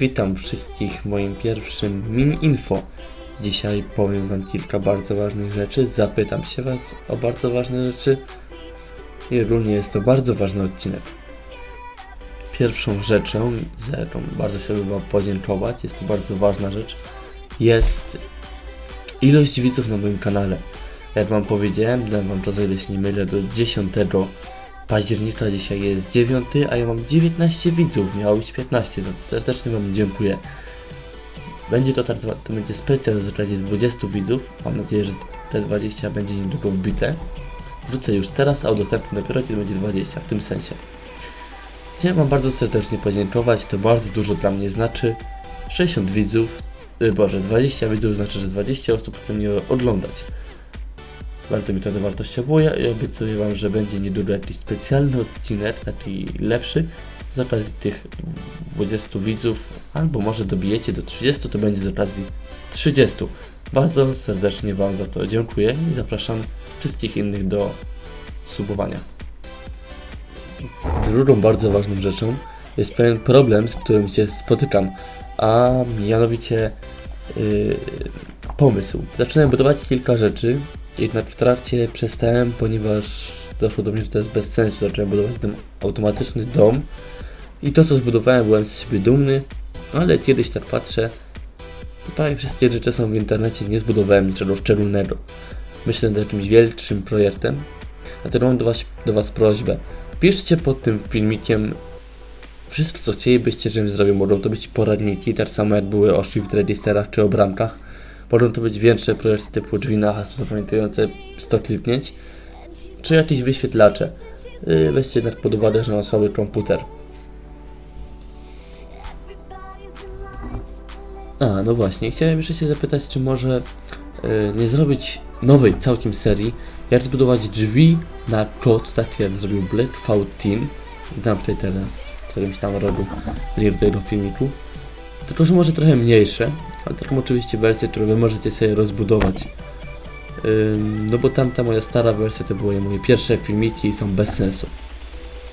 Witam wszystkich w moim pierwszym mini info. Dzisiaj powiem wam kilka bardzo ważnych rzeczy, zapytam się was o bardzo ważne rzeczy i ogólnie jest to bardzo ważny odcinek. Pierwszą rzeczą, za jaką bardzo chciałbym wam podziękować, jest to bardzo ważna rzecz, jest ilość widzów na moim kanale. Jak wam powiedziałem, dam wam czas, o ile się nie mylę, do 10 października, dzisiaj jest 9, a ja mam 19 widzów, miało być 15, za to serdecznie wam dziękuję. Będzie to, to będzie specjal z okazji 20 widzów, mam nadzieję, że te 20 będzie niedługo wbite. Wrzucę już teraz, a udostępnię dopiero kiedy będzie 20, w tym sensie. Chciałem wam bardzo serdecznie podziękować, to bardzo dużo dla mnie znaczy. 60 widzów, y, boże, 20 widzów znaczy, że 20 osób chce mnie oglądać. Bardzo mi to dowartościowuje i obiecuję Wam, że będzie niedługo jakiś specjalny odcinek, taki lepszy, z okazji tych 20 widzów, albo może dobijecie do 30, to będzie z okazji 30. Bardzo serdecznie Wam za to dziękuję i zapraszam wszystkich innych do subowania. Drugą bardzo ważną rzeczą jest pewien problem, z którym się spotykam, a mianowicie yy, pomysł. Zacząłem budować kilka rzeczy, jednak w trakcie przestałem, ponieważ doszło do mnie, że to jest bez sensu. Zacząłem budować ten automatyczny dom i to co zbudowałem byłem z siebie dumny, ale kiedyś tak patrzę, prawie wszystkie rzeczy są w internecie, nie zbudowałem niczego szczególnego. Myślę nad jakimś wielkszym projektem, dlatego mam do was, do was prośbę. Piszcie pod tym filmikiem wszystko co chcielibyście, żebym zrobił. Mogą to być poradniki, tak samo jak były o shift registerach czy o bramkach. Mogą to być większe projekty typu drzwi na hasło zapamiętujące 100 kliknięć, czy jakieś wyświetlacze. Yy, weźcie jednak pod uwagę, że mam słaby komputer. A, no właśnie, chciałem jeszcze się zapytać, czy może yy, nie zrobić nowej całkiem serii, jak zbudować drzwi na kod, tak jak zrobił Black Team. Dam tutaj teraz w którymś tam rogu link do tego filmiku. Tylko, że może trochę mniejsze, ale taką oczywiście wersję, którą wy możecie sobie rozbudować. No bo tamta moja stara wersja to były moje pierwsze filmiki i są bez sensu.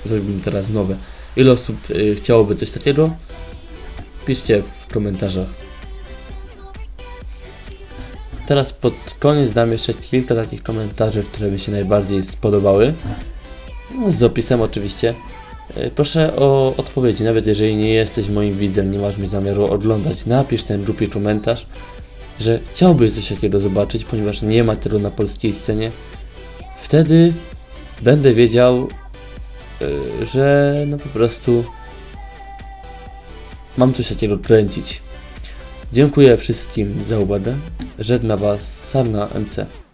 Zrobimy teraz nowe. Ile osób y, chciałoby coś takiego? Piszcie w komentarzach. Teraz pod koniec dam jeszcze kilka takich komentarzy, które mi się najbardziej spodobały. No, z opisem oczywiście. E, Proszę o odpowiedzi, nawet jeżeli nie jesteś moim widzem, nie masz mi zamiaru oglądać, napisz ten głupi komentarz, że chciałbyś coś takiego zobaczyć, ponieważ nie ma tego na polskiej scenie. Wtedy będę wiedział, e, że no po prostu mam coś takiego kręcić. Dziękuję wszystkim za uwagę. Żegna Was Sarna MC.